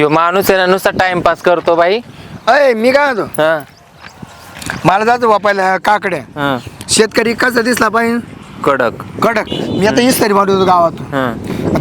ह्यो माणूस आहे ना नुसता टाइमपास करतो बाई. अय मी काय म्हणतो? हा. मला जातो वापायला काकड्या. हा. शेतकरी कसा दिसला पाहिजे? कडक. कडक. मी आता इस्तरी मारतो गावातून. हा.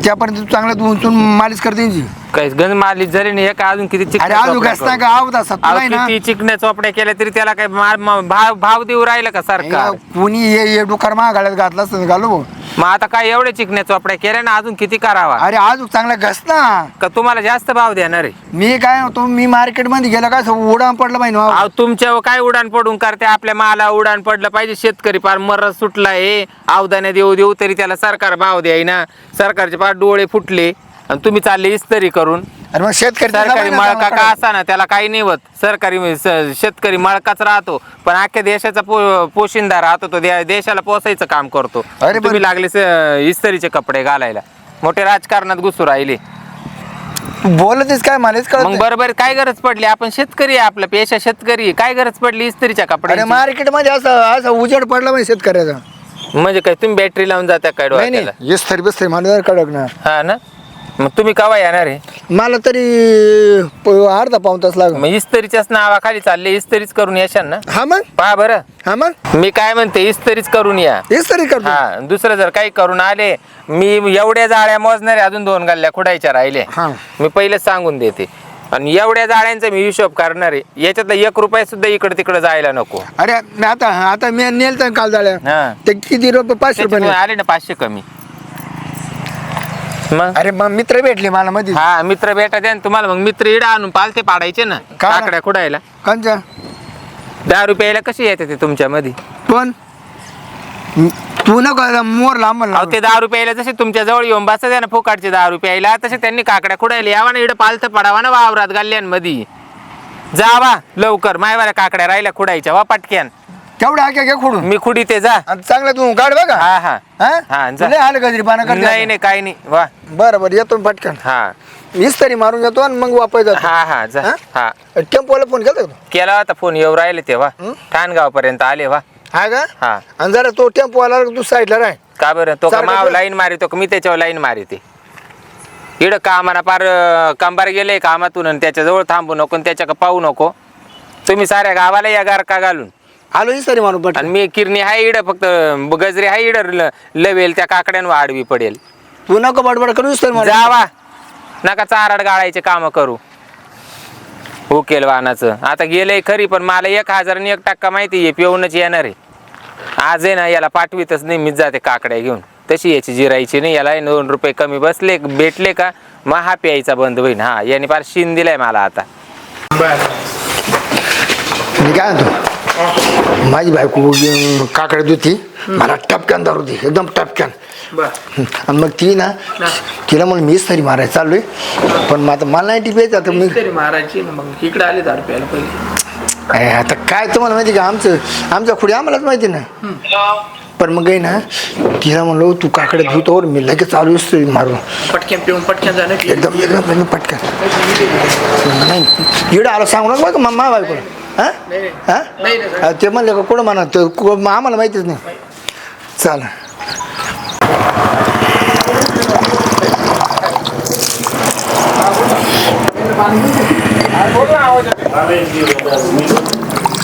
त्यापर्यंत तू चांगलं उंचून मालिश करते यांची. काही गंज मारली जरी नाही का अजून किती अरे चिकण्या आज चोपड्या घसता. का? आवत असा अहो, तुला आहे ना? किती चिकण्या चोपड्या केल्या तरी त्याला मार- म- भाव भाव देऊ राहिलं का सरकार? कुणी हे हे डोकर महागाड्यात घातला असतं घालू मग आता काय एवढ्या चिकण्या चोपड्या केल्या ना अजून किती करावा? अरे आज चांगला घस ना. का तुम्हाला जास्त भाव देणार आहे? मी काय होतो मी मार्केटमध्ये गेलो काय उडान पडलं पाहिजे अहो तुमच्यावर काय उडाण पडून करते? आपल्या माला उडाण पडलं पाहिजे शेतकरी पार मर सुटला आहे. अवदाने देऊ देऊ तरी त्याला सरकार भाव द्यायना. सरकारचे पार डोळे फुटले. आणि तुम्ही चालले इस्तरी करून. अरे मग शेतकरी सरकारी मळका का असा ना त्याला काही नाही होत. सरकारी स- शेतकरी मळकाच राहतो. पण अख्ख्या देशाचा पो पोशिंदा राहतो तो दे- देशाला पोसायचं काम करतो. अरे पण- तुम्ही लागले स- इस्त्रीचे कपडे घालायला. मोठे राजकारणात घुसू राहिले. बोलतेस काय मलाच कळत मग नाही. बरोबर काय गरज पडली? आपण शेतकरी आहे आपला पेशा शेतकरी आहे. काय गरज पडली इस्त्रीच्या अरे कपड्याची? मार्केटमध्ये असं असं उजेड पडला पाहिजे शेतकऱ्याचा. म्हणजे काय तुम्ही बॅटरी लावून जाता काय नाही डोळ्याला नाही इस्तरी बिस्तरी कडक ना. हा ना? मग तुम्ही कवा येणार आहे? मला तरी प- अर्धा पाऊन तास लागला. मग इस्त्रीच्याच नावाखाली चालले इस्त्रीच करून येशाल ना? हा मग. पहा बरं. हा मग. मी काय म्हणते इस्त्रीच करून या. इस्तरी करतो हा दुसरं जर काही करून आले मी एवढ्या जाळ्या मोजणारे अजून दोन गल्ल्या खुडायच्या राहिले. हा. मी पहिलेच सांगून देते. आणि एवढ्या जाळ्यांचा मी हिशोब करणार आहे. याच्यातला एक रुपया सुद्धा इकडे तिकडे जायला नको. अरे मी आता आता मी नेल तर काल झाल्या हा. ते किती रुपये? पाचशे रुपये. आले ना पाचशे कमी. मग अरे मग मित्र भेटले मला मध्ये हा मित्र भेटा द्या ना तुम्हाला. मग मित्र इडा आणून पालते पाडायचे ना. का? काकड्या खुडायला. कंचा दहा रुपयाला कशी येते ते तुमच्यामध्ये पण तू नको मोर लांब अहो ते दहा रुपयाला जसे तुमच्या जवळ येऊन बसत आहे ना फुकाटचे दहा रुपयाला तसे त्यांनी काकड्या खुडायला यावा ना इकडे पालथं पडावा ना वावरात गल्ल्यांमध्ये जावा लवकर मायवाल्या काकड्या राहिल्या खुडायच्या वा पटक्यान. तेवढं हाक्या घे खोडून. मी खुडी ते जा. आणि चांगलं तू गाड बघा. हा हा. हा, जा. लय आलं गजरी पाना नाही नाही काही नाही. वा. बरं बरं येतो मी पटकन. हा. वीस तरी मारून जातो आणि मग वापस जातो. हा हा जा. हा? हा. टेम्पोला फोन केला का तू? केला होता फोन येऊ राहिले तेव्हा हं? ठाणगाव पर्यंत आले वा. हा का? हा. आणि जरा तो टेम्पो आला तू साईडला राह. का बरं? तो का सारखं माव तो- लाईन मारितो का मी त्याच्यावर लाईन मारिते इकडं कामाना पार अं, कंबार गेले कामातून आणि त्याच्याजवळ थांबू नको आणि त्याच्या का पाहू नको. तुम्ही साऱ्या गावाला या गारका घालून. आलो तरी मारून पटकन आणि मी किरणी हाय इड फक्त गजरी हाय इड लवेल त्या काकड्यांवर आडवी पडेल. तू नको बडबड करू मारून जावा. नका चाराड गाळायचे काम करू. उकेल वाहनाचं आता गेलंय खरी पण मला एक हजार आणि एक टक्का माहिती आहे पिऊनच येणार आहे. आज आहे ना याला पाठवीतच नाही मीच जाते काकड्या घेऊन. तशी याची जिरायची नाही याला दोन रुपये कमी. बसले भेटले का मग हा प्यायचा बंद होईन. हा याने फार शिन दिलाय मला आता. मी काय म्हणतो? माझी बायको अं, काकडे धुती मला टपक्यान दारू दे एकदम टपक्यान. आणि मग ती ना तिला म्हणून मीच तरी मारायला चाललोय. पण मग आता मला नाही टिपायचं आता मी तरी मारायची ना मग इकडे आले दहा रुपयाला पहिले. अरे आता काय तुम्हाला माहिती का? आमचं आमच्या खुडी आम्हालाच माहिती ना. पण मग आहे ना तिला म्हणलो तू काकडे धुतोवर मी लगेच चालू असतो मारून. पटक्यान पिऊन पटक्यान जाणं की एकदम एकदम एकदम पटकन नाही इकडं आलं सांगू नका बघा मा बायको हा. हा? ते म्हणले का कुठं म्हणा ते आम्हाला माहितीच नाही. चाल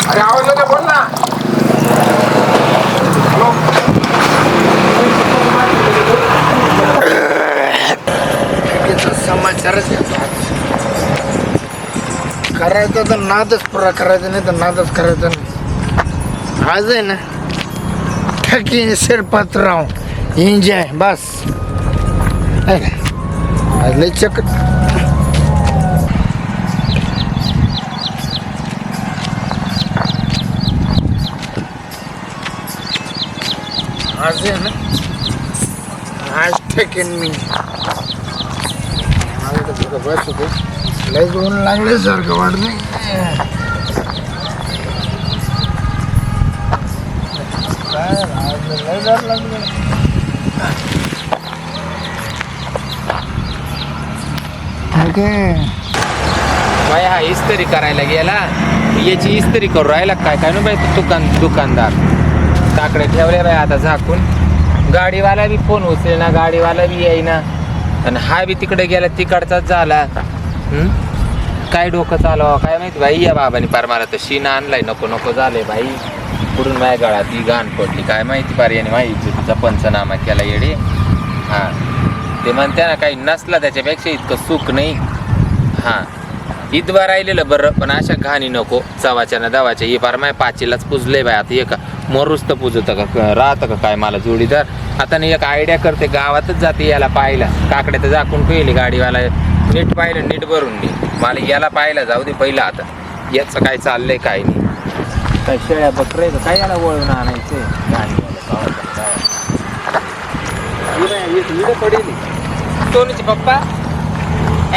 अरे आवाज बोल ना. समाचारच करायचं तर नादच पुरा करायचा नाही तर नादच करायचं नाही. आज आहे ना ठकीन राव एन्जॉय बस. आहे आज लय चक आज आहे ना आज ठेकेन मी. बस होते. लय ऊन लागले सारखं वाटत बाई हा इस्त्री करायला गेला. याची इस्त्री करू राहिला काय? काय ना बाई तो दुकान दुकानदार? काकडे ठेवले बाई आता झाकून. गाडीवाला बी फोन उचले ना गाडीवाला बी येईना. आणि हा बी तिकडे गेला तिकडचाच झाला. काय डोकं चालवा काय माहिती बाई या बाबानी पार मला तर शीन आणलाय. नको नको झालंय बाई. पुढून माझ्या गळात ही घाण पडली. काय माहिती पार याने माहिती तुझा पंचनामा केला येडे. हा. ते म्हणते ना काही नसला त्याच्यापेक्षा इतकं सुख नाही. हा. इतबा राहिलेलं बरं पण अशा घाणी नको. चवाच्या ना दवाच्या. हे पार माझ्या पाचीलाच पुजलंय बाय आता एक मरूच तर पुजतं का राहतं का काय मला जोडीदार? आता नाही एक आयडिया करते गावातच जाते याला पाहायला. काकडे तर झाकून पहिली गाडीवाला. नीट पाहिलं नीट भरून दे. मला याला पाहायला जाऊ दे पहिलं आता. याचं काय चाललंय काय नाही. काय शेळ्या बकरे काय याला वळून आणायचं? पडेल सोनूचे पप्पा?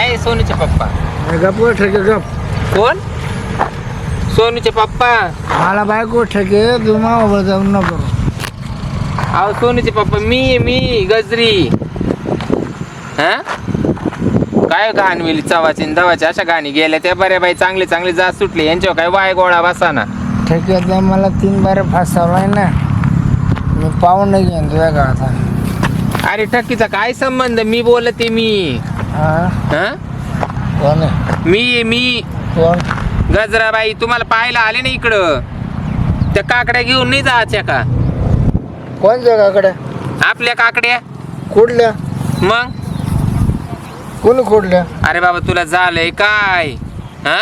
ए सोनूचे पप्पा. गप गो ठेके गप. कोण? सोनूचे पप्पा. मला बायको ठेके तुम्हा जाऊन नको. अहो सोनूचे पप्पा मी मी गजरी. हा? काय घाण मिली चवाची न दवाची अशा गाणी गेल्या त्या बऱ्या बाई चांगले चांगले जात सुटले. यांच्यावर काय वाय गोळा बसाना ठेक्यात मला तीन बारे फासावलाय ना. मी पाहून नाही घेईन तुझ्या गावात अरे ठक्कीचा काय संबंध? मी बोलते मी. हा? हा? कोण आहे? मी मी. कोण? गजराबाई तुम्हाला पाहायला आले ना इकडं. त्या काकड्या घेऊन नाही जायच्या का? कोण जगाकडे आपल्या काकड्या. कुठल्या? मग? कोणी कुठल्या अरे बाबा तुला झालंय काय? हा?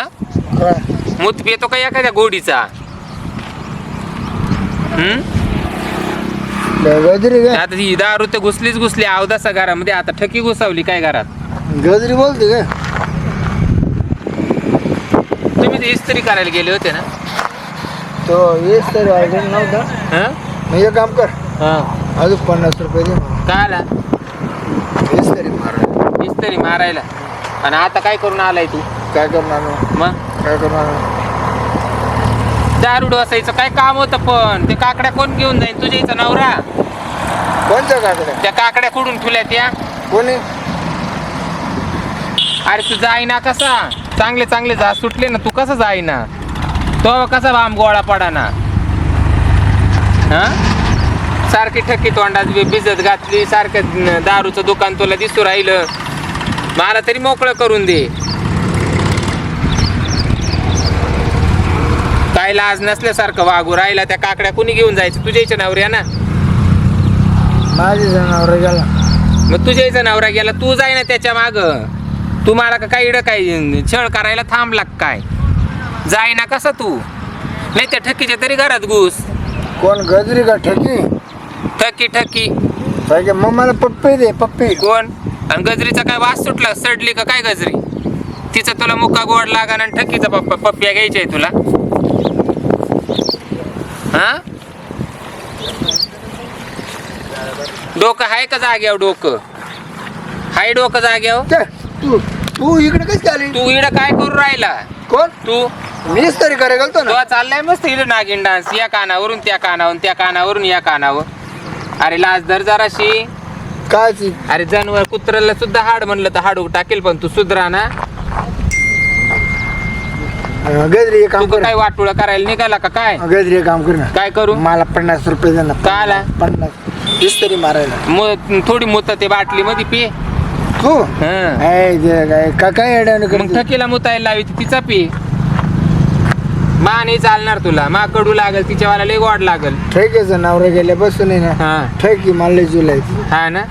काय? मूत पितो का एखाद्या गोडीचा? हम्म? गजरी काय? आता ही दारू तर घुसलीच घुसली अवदासा घरामध्ये. आता ठकी घुसावली काय घरात? गजरी बोलते काय? तुम्ही ते इस्त्री करायला गेले होते ना? तो येस तरी नव्हता. हा? मग एक काम कर. हा. अजून पन्नास रुपये दे मला. काय आला? इस्त्री मारायला. आणि आता काय करून आलाय तू? काय करणार मग? मग? काय करणार दारू डोसायचं काय काम होतं पण? ते काकड्या कोण घेऊन जाईल तुझ्या इथं नवरा? कोणत्या काकडे त्या काकड्या कुठून ठुल्या त्या? कोणी? अरे तू जाईना कसा? चांगले चांगले जा सुटले ना तू कसं जाईना? तो कसा बाम गोळा पडा ना हा? सारखी ठक्की तोंडात बी- भिजत घातली सारखं न- दारूचं दुकान तुला दिसू राहिलं. मला तरी मोकळं करून दे. काय लाज नसल्यासारखं वागू राहिला त्या काकड्या कुणी घेऊन जायचं? तुझ्या इच्छा नवऱ्या ना? माझी जनावर गेला. मग तुझ्या इथं नवरा गेला तू जाय ना त्याच्या माग. तू मला का काही इडं काय छळ करायला थांबला काय? जाय ना कसा तू? नाही त्या ठकीच्या तरी घरात घुस. कोण गजरी का ठेकी? ठकी ठकी. मग मला पप्पी दे पप्पी. कोण? आणि गजरीचा काय वास सुटला सडली का काय गजरी? तिचा तुला मुका गोड लागा आणि ठकीचा पप्पा पप्प्या घ्यायच्या आहे तुला. हा? डोकं आहे का जाग्यावर डोकं? हाय डोकं जाग्यावर? ते, तू तू इकडे कशी आली? तू इडं काय करू राहिला? कोण? तू? मीच तरी करे गेलतो ना. तो चाललाय मस्त इथं नागिन डान्स या कानावरून त्या कानावरून त्या कानावरून या कानावर अरे लाज धर जराशी. कायची अरे जनावर कुत्र्याला सुद्धा हाड म्हणलं तर हाडू टाकेल पण तू सुधरा ना. अं, गजरी एक काम कर. काय वाटुळं करायला निघाला का काय? गजरी एक काम कर ना. काय करू? मला पन्नास रुपये दे ना. का आला? पन्नास. तीस तरी मारायला. मग थोडी मुत ते बाटली मध्ये पी. तू हं. ऐ, जे काय का काय मग करते ठकीला मुतायला लावी तिचा पी. मा नाही चालणार तुला. मा कडू लागल तिच्यावाला लय गोड लागल. ठेकेचं नवरा गेल्या बसून आहे ना. हा. ठेकी मला जुलाई हा ना?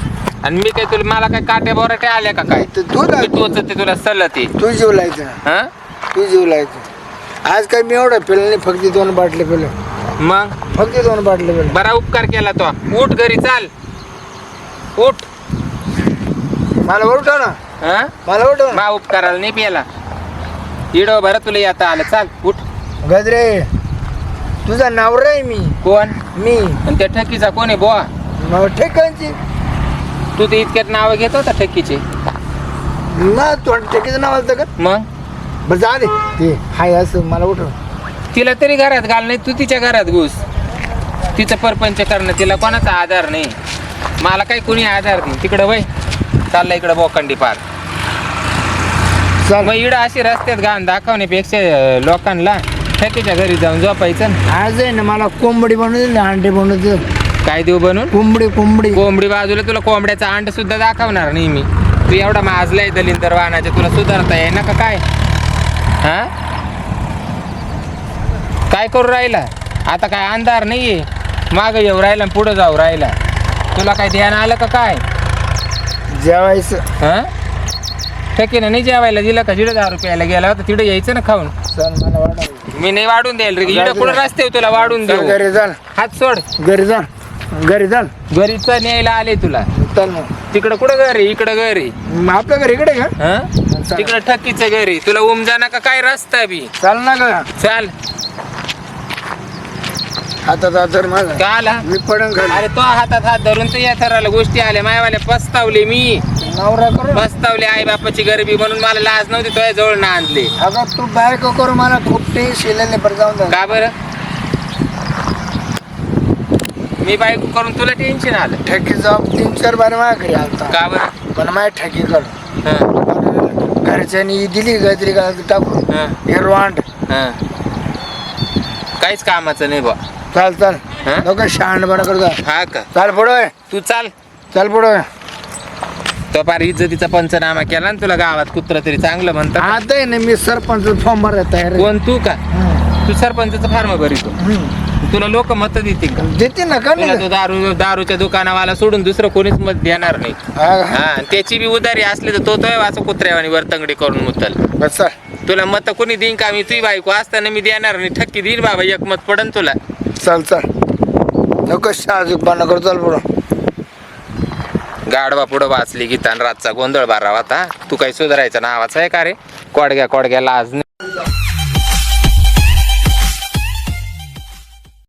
आणि मी काय तुला मला काय काट्या बोराट्या आल्या का काय? तू मी टोचते तुला सलते तू. जीव लायचं. हा? तू जीव लायचं. आज काय मी एवढं पिलं नाही फक्त दोन बाटले पिलं. मग? फक्त दोन बाटले पिलं. बरा उपकार केला तो. उठ घरी चाल. उठ. मला उठव ना. हा? मला उठव ना. मा उपकाराला नाही प्याला. इडो बरं तुला येता आलं. चाल उठ. गजरे तुझा नवरा आहे मी. कोण? मी. आणि त्या ठकीचा कोण आहे बुवा? मग ठेकांची तू ते इतक्यात नाव घेत होता ठकीचे? ना तू ठेकीचं नाव आलं का? मग? बरं जा दे. ते हाय असं मला उठव. तिला तरी घरात घाल नाही तू तिच्या घरात घुस. तिचं परपंच करणं तिला कोणाचा आधार नाही. मला काही कोणी आधार नाही तिकडं वय. चाललं इकडं बोकंडी पार. चल मग इडं अशी रस्त्यात घाण दाखवण्यापेक्षा लोकांना ठकीच्या घरी जाऊन झोपायचं ना. आज आहे ना मला कोंबडी बनवून दे ना अंडे बनवून दे. काय देऊ बनून? कोंबडी कोंबडी. कोंबडी बाजूला तुला कोंबड्याचा अंड सुद्धा दाखवणार नाही मी तू एवढा माजलाय दलिंदर वाहनाच्या तुला सुधारता येईना का काय? हा? काय करू राहिला? आता काय अंधार नाहीये. माग येऊ राहिला पुढं जाऊ राहिला. तुला काय ध्यान आलं का काय? जेवायचं. हा? ठकीनं नाही जेवायला दिलं का? जिडे दहा रुपयाला गेला होता तिकडे यायचं ना खाऊन. चल मला वाढावं. मी नाही वाढून द्यायला रे. इकडे कुठं रस्ते तुला वाढून चल देऊ? घरी चाल हात सोड. घरी जा घरी चाल. घरीच न्यायला आले तुला. चल मग. तिकडं कुठं घर इकडं घर मग आपल्या घरी इकडे का? तिकडं ठकीचं घर तुला उमजाना का काय रस्ता बी? चाल ना का चाल. हातात हात माझा का आला? मी पडन खाली अरे तो हातात हात धरून तर या थराला गोष्टी आल्या. मायावाल्या पस्तावले मी. नवरा करू पस्तावले आई बापाची गरबी म्हणून मला लाज नव्हती. तुझ्या जवळ ना आणले. अगं तू बायको करू मला खूप टेन्शन नाही बरं जाऊन जा. का बरं? मी बायको करून तुला टेन्शन आलं. ठेकी जाऊ तीन चार बार माझ्या घरी आलता. का बरं? पण माझ्या ठेकी कर हं, घरच्यांनी दिली गजरी का टाकून. हं, हिरवांड हं. काहीच कामाचं नाही बा. चाल चाल. हं? नको शहाण बरं करता हा का? चाल पुढं तू चाल. चाल पुढं तो फार इज्जतीचा पंचनामा केला ना तुला गावात कुत्र तरी चांगलं म्हणतात. आता आहे ना मी सरपंच फॉर्म भरायला तयार आहे. कोण तू का? हं. तू सरपंचाचं फार्म भरितो हं. तुला लोक मत देतील का? देते ना का तुला नाही तो दारू दारूच्या दुकानावाला सोडून दुसरं कोणीच मत देणार नाही. हा, हा. हा आणि त्याची बी उदारी असली तर तो तो वाचा कुत्र्यावानी वरतंगडी करून मुतल. बस चाल. तुला मत कोणी देईन का? मी तुझी बायको असताना मी देणार नाही. ठक्की देईन बाबा एक मत पडन तुला. चाल चाल. नको करू चाल पुढं. गाडवा पुढं वाचली गीता आणि रातचा गोंधळ बारा होता तू काही सुधारायचा नावाचा आहे का रे? कोडग्या कोडग्या लाज नाही.